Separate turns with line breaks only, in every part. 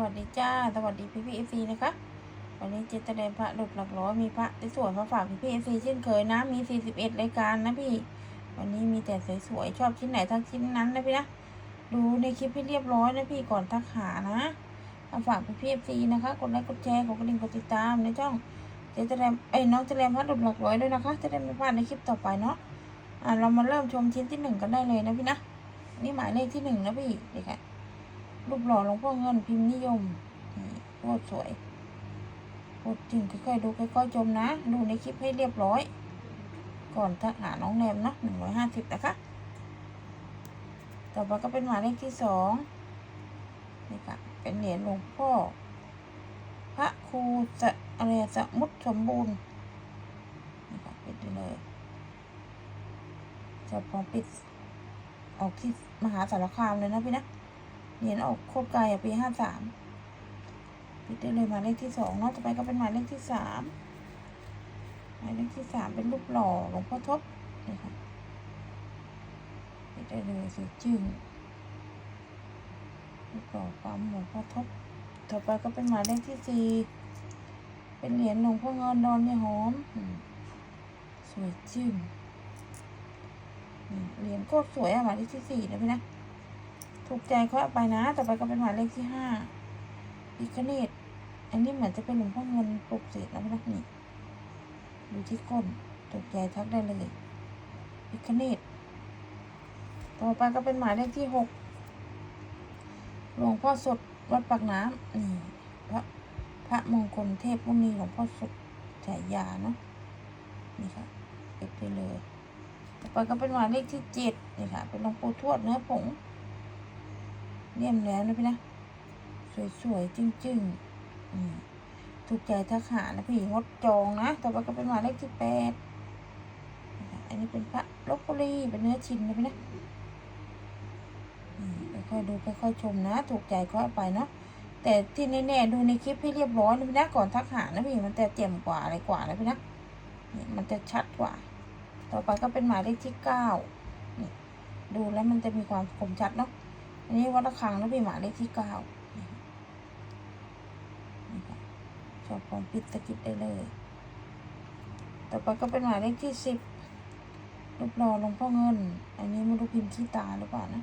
วัสดีจ้า สวัสดีพี่พี่เอฟซีนะคะ วันนี้เจตแดงพระหลุดหลักร้อยมีพระสวยมาฝากพี่พี่เอฟซีเช่นเคยนะ มีสี่สิบเอ็ดรายการนะพี่ วันนี้มีแต่สวยๆ ชอบชิ้นไหนทั้งชิ้นนั้นนะพี่นะ ดูในคลิปให้เรียบร้อยนะพี่ก่อนทักหานะมาฝากพี่พี่เอฟซีนะคะ กดไลค์ กดแชร์ กดกระดิ่ง กดติดตามในช่องเจตแดงเอ้ยน้องเจตแดงพระหลุดหลักร้อยด้วยนะคะ จะได้ไม่พลาดในคลิปต่อไปเนาะ อะเรามาเริ่มชมชิ้นที่หนึ่งกันได้เลยนะพี่นะ นี่หมายเลขที่หนึ่งนะพี่เด็กอะ รูปหล่อหลวงพ่อเงินพิมพ์นิยมโคตรสวยโคตรจริงค่อยๆดูค่อยๆชมนะ ดูในคลิปให้เรียบร้อย ก่อนทักหาน้องแนมเนาะหนึ่งร้อยห้าสิบนะคะ ต่อไปก็เป็นหมายเลขที่สองนี่ค่ะ เป็นเหรียญหลวงพ่อ พระครูสะอะไรอะมุทรสมบูรณ์นี่ค่ะปิดได้เลยจะพอปิดออกที่มหาสารคามเลยนะพี่นะ เหรียญออกโคตรไกลอะปีห้าสามปิดได้เลยหมายเลขที่สองนาะต่อไปก็เป็นหมายเลขที่สามหมายเลขที่สามเป็นรูปหล่อหลวงพ่อทบนี่ค่ะปิดได้เลยสวยจึงรูปหล่อปั๊มหลวงพ่อทบต่อไปก็เป็นหมายเลขที่สี่เป็นเหรียญหลวงพ่อเงินดอนยายหอมสวยจึ้งเหรียญโคตรสวยอะหมายเลขที่สี่นะพี่นะ ถูกใจเขาเอาไปนะ ต่อไปก็เป็นหมายเลขที่ห้าอีกเนตอันนี้เหมือนจะเป็นหลวงพ่อเงินปลุกเสกแล้วพี่นะนี่ดูที่ก้นถูกใจทักได้เลยอีกเนตต่อไปก็เป็นหมายเลขที่หกหลวงพ่อสดวัดปากน้ำนี่พระพระมงคลเทพมุนีหลวงพ่อสดฉายาเนาะนี่ค่ะเก็บได้เลย ต่อไปก็เป็นหมายเลขที่เจ็ดนี่ค่ะ เป็นหลวงปู่ทวดเนื้อผง เลี่ยมแล้วนะพี่นะ สวยๆจึ้งๆถูกใจทักหานะพี่งดจองนะ ต่อไปก็เป็นหมายเลขที่แปดอันนี้เป็นพระลบบุรีเป็นเนื้อชิ้นนะพี่นะค่อยๆดูค่อยๆชมนะ ถูกใจก็เอาไปเนาะแต่ที่แน่ๆดูในคลิปให้เรียบร้อยนะพี่นะก่อนทักหานะพี่มันจะเจ็มกว่าอะไรกว่านะพี่นะนี่มันจะชัดกว่า ต่อไปก็เป็นหมายเลขที่เก้านี่ดูแล้วมันจะมีความคมชัดเนาะ อันนี้วัดระฆังแล้วเป็นหมายเลขที่เก้าชอบความปิดสกิปได้เลย ต่อไปก็เป็นหมายเลขที่สิบรูปหล่อลงพ่อเงิน อันนี้ไม่รู้พิมพ์ขี้ตาหรือเปล่านะ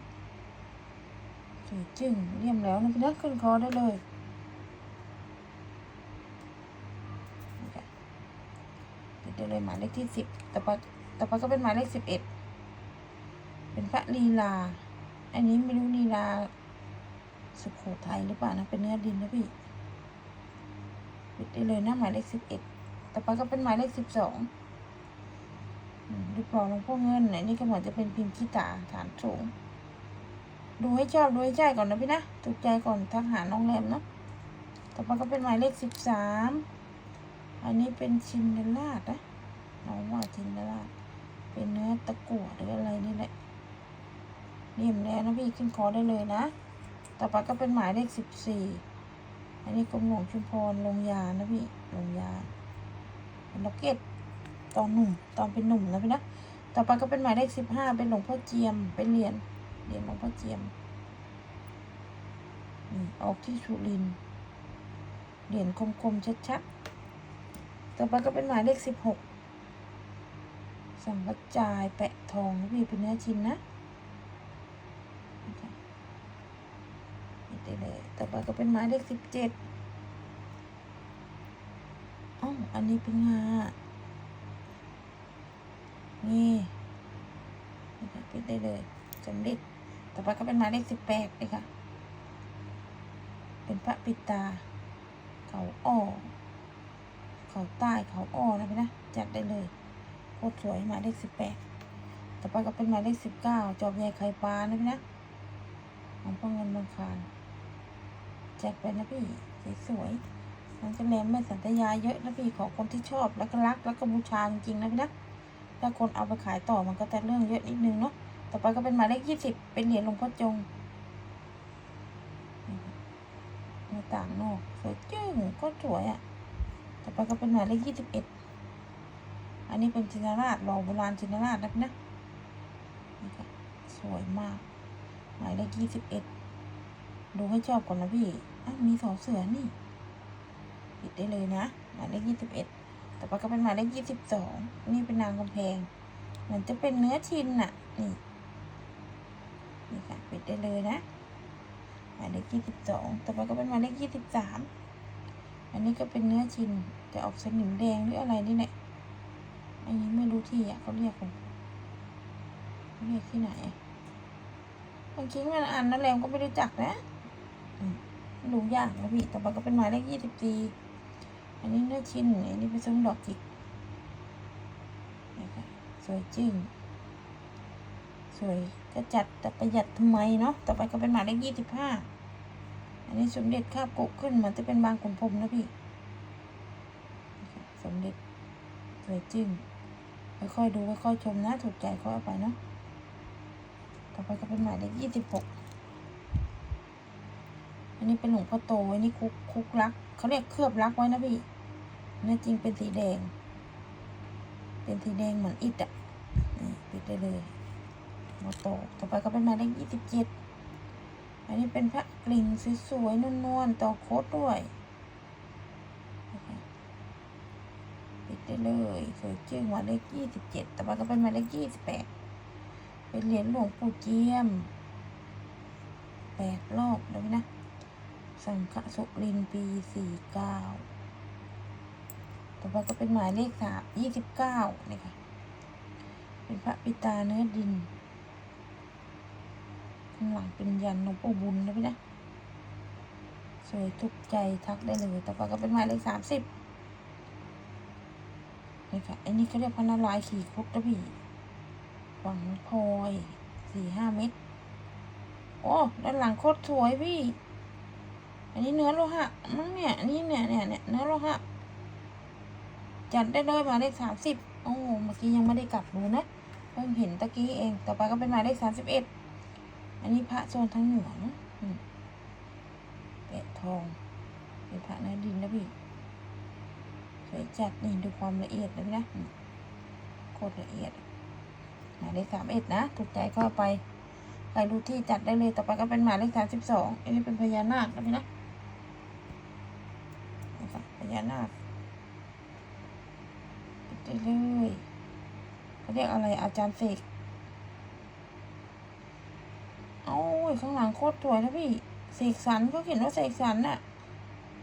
สวยจึ้งเลี่ยมแล้วนะพี่นะขึ้นคอได้เลย ปิดได้เลยหมายเลขที่สิบต่อไปต่อไปก็เป็นหมายเลขสิบเอ็ด เป็นพระลีลา อันนี้ไม่รู้ลีลาสุโขทัยหรือเปล่านะเป็นเนื้อดินนะพี่ปิดได้เลยนะหมายเลขสิบเอ็ดต่อไปก็เป็นหมายเลขสิบสองรูปลอหลวงพ่อเงินอันนี้ก็เหมือนจะเป็นพิมพ์ขี้ตาฐานสูง ดูให้ชอบดูให้ใจก่อนนะพี่นะถูกใจก่อนทักหาน้องแรมเนาะต่อไปก็เป็นหมายเลขสิบสามอันนี้เป็นชินเดลาดนะน้องว่าชินเดลาดเป็นเนื้อตะกั่วหรืออะไรนี่แหละ เลี่ยมแล้วนะพี่ขึ้นคอได้เลยนะ ต่อไปก็เป็นหมายเลขสิบสี่อันนี้กรมหลวงชุมพรลงยานะพี่ลงยาเป็นล็อกเก็ตตอนหนุ่มตอนเป็นหนุ่มนะพี่นะต่อไปก็เป็นหมายเลขสิบห้าเป็นหลวงพ่อเจียมเป็นเหรียญเหรียญหลวงพ่อเจียมนี่ออกที่สุรินเหรียญคมๆชัดๆต่อไปก็เป็นหมายเลขสิบหกสัมปจายแปะทองนะพี่เป็นเนื้อชิ้นนะนี่ได้เลย ต่อไปก็เป็นไม้เลขสิบเจ็ดอ๋ออันนี้เป็นงานี่นี่ค่ะปิดได้เลยสำเร็จต่อไปก็เป็นไม้เลขสิบแปดเลยค่ะ เป็นพระปิดตา เขาอ้อ เขาใต้เขาอ้อนะพี่นะ จัดได้เลย โคตรสวยหมายเลขสิบแปดต่อไปก็เป็นหมายเลขสิบเก้าจอบใหญ่ไข่ปลานะพี่นะของพ่อเงินบางคาร จัดไปนะพี่สวยๆมันจะแหลมไม่สัญญาเยอะนะพี่ของคนที่ชอบแล้วก็รักแล้วก็บูชาจริงๆนะพี่นะถ้าคนเอาไปขายต่อมันก็จะเรื่องเยอะนิดนึงเนาะต่อไปก็เป็นหมายเลขยี่สิบเป็นเหรียญหลวงพ่อจงหน้าต่างนอกสวยจึ้งก็สวยอะ่ะ ต่อไปก็เป็นหมายเลขยี่สิบเอ็ดอันนี้เป็นจินราชหล่อโบราณจินราชนะนะสวยมาก หมายเลขยี่สิบเอ็ดดูให้ชอบก่อนนะพี่ มีสองเสือนี่ปิดได้เลยนะหมายเลขยี่สิบเอ็ดต่อไปก็เป็นหมายเลขยี่สิบสองนี่เป็นนางกำแพงมันจะเป็นเนื้อชินน่ะ นี่นี่ค่ะปิดได้เลยนะหมายเลขยี่สิบสองต่อไปก็เป็นหมายเลขยี่สิบสามอันนี้ก็เป็นเนื้อชินจะออกสนิมแดงหรืออะไรนี่แหละอันนี้ไม่รู้ที่อะเขาเรียกกันเรียกที่ไหนบางทีมันอ่านนั่นแหละก็ไม่รู้จักนะ รู้ยากนะพี่ต่อไปก็เป็นหมายเลขยี่สิบสี่อันนี้เนื้อชิ้น อันนี้เป็นส้มดอกจิกนี่ค่ะสวยจริง สวยก็จัดแต่ประหยัดทำไมเนาะ ต่อไปก็เป็นหมายเลขยี่สิบห้า อันนี้สมเด็จคาบกุขึ้นมือนจะเป็นบางขุนพรมนะพี่ สมเด็จสวยจริงค่อยๆดูค่อยๆชมนะ ถูกใจค่อยเอาไปเนาะ ต่อไปก็เป็นหมายเลขยี่สิบหก อันนี้เป็นหลวงพ่อโตอันนี้คุกคุกรัก เขาเรียกเคลือบรักไว้นะพี่เนื้อจริงเป็นสีแดง เป็นสีแดงเหมือนอิฐอะปิดได้เลยหลวงพ่อโต ต่อไปก็เป็นหมายเลขยี่สิบเจ็ดอันนี้เป็นพระกลิ่งสวยๆนวลๆต่อโคตด้วยปิดได้เลยสวยจริงหมายเลขยี่สิบเจ็ดต่อไปก็เป็นหมายเลขยี่สิบแปดเป็นเหรียญหลวงปู่เจียมแปดรอบแล้วนะ สังฆสุรินปีสี่เก้าต่อไปก็เป็นหมายเลขสามยี่สิบเก้านี่ค่ะ เป็นพระปิตาเนื้อดินข้างหลังเป็นยันหลวงปู่บุญนะพี่นะ สวยทุกใจทักได้เลย ต่อไปก็เป็นหมายเลขสามสิบนี่ค่ะ อันนี้เขาเรียกพระนารายขี่ครุกนะพี่หวังพลอยสี่ห้าเม็ด โอ้ ด้านหลังโคตรสวยพี่ อันนี้เนื้อโลหะมั้งเนี่ยอันนี้เนี่ยเนี่ยเนี่ยเนื้อโลหะจัดได้เลยหมายเลขสามสิบโอ้เมื่อกี้ยังไม่ได้กลับดูนะเพิ่งเห็นตะกี้เอง ต่อไปก็เป็นหมายเลขสามสิบเอ็ดอันนี้พระโซนทางเหนือนะอืมแปะทองเป็นพระเนื้อดินนะพี่สวยจัดนี่ดูความละเอียดนะพี่นะโคตรละเอียดหมายเลขสามเอ็ดนะถูกใจก็เอาไปใครรู้ที่จัดได้เลยต่อไปก็เป็นหมายเลขสามสิบสองอันนี้เป็นพญานาคนะพี่นะ ญานาคปิดได้เลยเขาเรียกอะไรอาจารย์เสกเอาข้างหลังโคตรสวยนะพี่เสกสรรเขาเขียนว่าเสกสรรน่ะ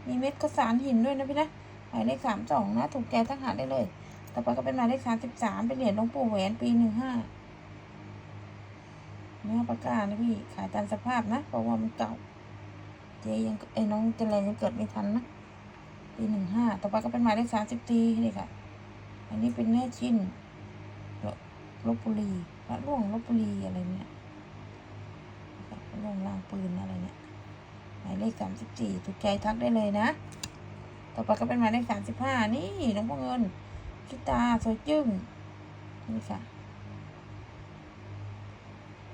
มีเม็ดกระสานหินด้วยนะพี่นะหมายเลขสามสองนะ ถูกใจทักหาได้เลย ต่อไปก็เป็นหมายเลขสามสิบสามเป็นเหรียญหลวงปู่แหวนปีหนึ่งห้าเนื้อปากกานะพี่ ขายตามสภาพนะ เพราะว่ามันเก่า เจยังไอ้น้องเจริญยังเกิดไม่ทันนะ ปีหนึ่งห้าต่อไปก็เป็นหมายเลขสามสิบตีนี่ค่ะ อันนี้เป็นเนื้อชิ้นลลบบุรีพระร่วงลบบุรีอะไรเนี่ยพระร่วงล่างปืนอะไรเนี่ย หมายเลขสามสิบสี่ถูกใจทักได้เลยนะ ต่อไปก็เป็นหมายเลขสามสิบห้านี่หลวงพ่อเงินคิตาสวยจึ้งนี่ค่ะ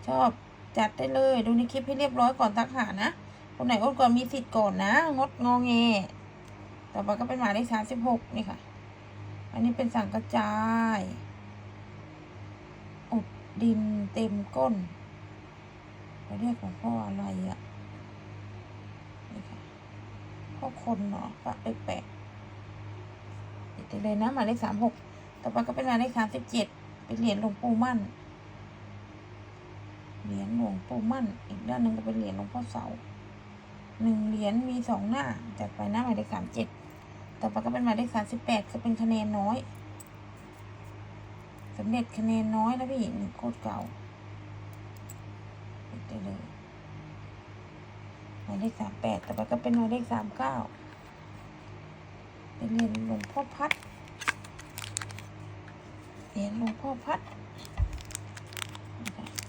ชอบจัดได้เลย ดูในคลิปให้เรียบร้อยก่อนทักหานะ คนไหนอดก่อนมีสิทธิ์ก่อนนะ งดงอแง ต่อไปก็เป็นหมายเลขสามสิบหกนี่ค่ะ อันนี้เป็นสังกระจายอุดดินเต็มก้นเราเรียกของพ่ออะไรอะ่ะนี่ค่ะพ่อคนเนาะปะแปลกๆติดเลยนะหมายเลขสามหกต่อไปก็เป็นหมายเลขสามสิบเจ็ดเป็นเหรียญหลวงปู่มั่น เหรียญหลวงปู่มั่น อีกด้านหนึ่งก็เป็นเหรียญหลวงพ่อเสา หนึ่งเหรียญมีสองหน้า จัดไปหน้าหมายเลขสามเจ็ดต่อไปก็เป็นหมายเลขสามสิบแปดคือเป็นคะแนนน้อยสำเร็จคะแนนน้อยนะพี่หนี่งโคตรเก่าได้เลยหมายเลขสามแปดต่อไปก็เป็นหมายเลขสามเก้าเป็นเหรียญหลวงพ่อพัดเหรียญหลวงพ่อพัด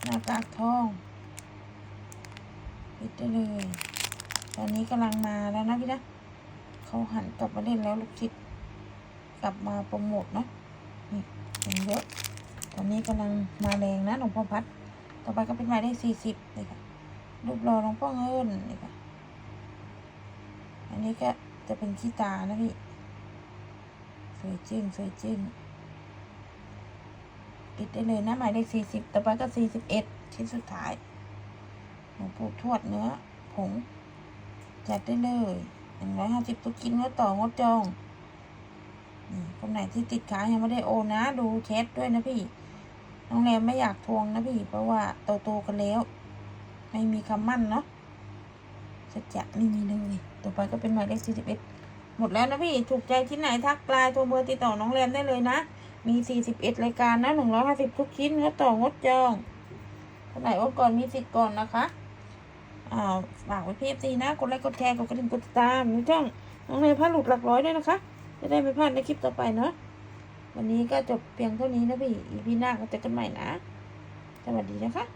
หน้ากากทองปิดได้เลย ตอนนี้กำลังมาแล้วนะพี่นะเขาหันกลับมาเล่นแล้วลูกศิษย์กลับมาโปรโมทเนาะนี่เป็นเยอะ ตอนนี้กำลังมาแรงนะหลวงพ่อพัด ต่อไปก็เป็นหมายเลขสี่สิบเลยค่ะรูปรอหลวงพ่อเงินนี่ค่ะ อันนี้ก็จะเป็นขี้ตานะพี่ สวยจริงสวยจริงปิดได้เลยนะหมายเลขสี่สิบต่อไปก็สี่สิบเอ็ดชิ้นสุดท้ายหลวงปู่ทวดเนื้อผง จัดได้เลยหนึ่งร้อยห้าสิบทุกินงดต่องดจองนี่คนไหนที่ติดค้างยังไม่ได้โอนนะ ดูแชทด้วยนะพี่น้องแรมไม่อยากทวงนะพี่ เพราะว่าโตโตๆกันแล้ว ไม่มีคำมั่นเนาะสัจจะไม่มีเลยต่อไปก็เป็นหมายเลขสี่สิบเอ็ดหมดแล้วนะพี่ ถูกใจที่ไหนทักไลน์โทรเบอร์ติดต่อน้องแรมได้เลยนะ มีสี่สิบเอ็ดรายการนะหนึ่งร้อยห้าสิบทุกชิ้นงดต่องดจองคนไหนโอนก่อนมีสิทธิ์ก่อนนะคะ ฝากไว้พีเอฟซีนะ กดไลค์ กดแชร์ กดกระดิ่ง กดติดตามในช่องน้องเนยพลาดหลุดหลักร้อยด้วยนะคะ จะได้ไม่พลาดในคลิปต่อไปเนาะ วันนี้ก็จบเพียงเท่านี้นะพี่ อีพีหน้าก็เจอกันใหม่นะ สวัสดีนะคะ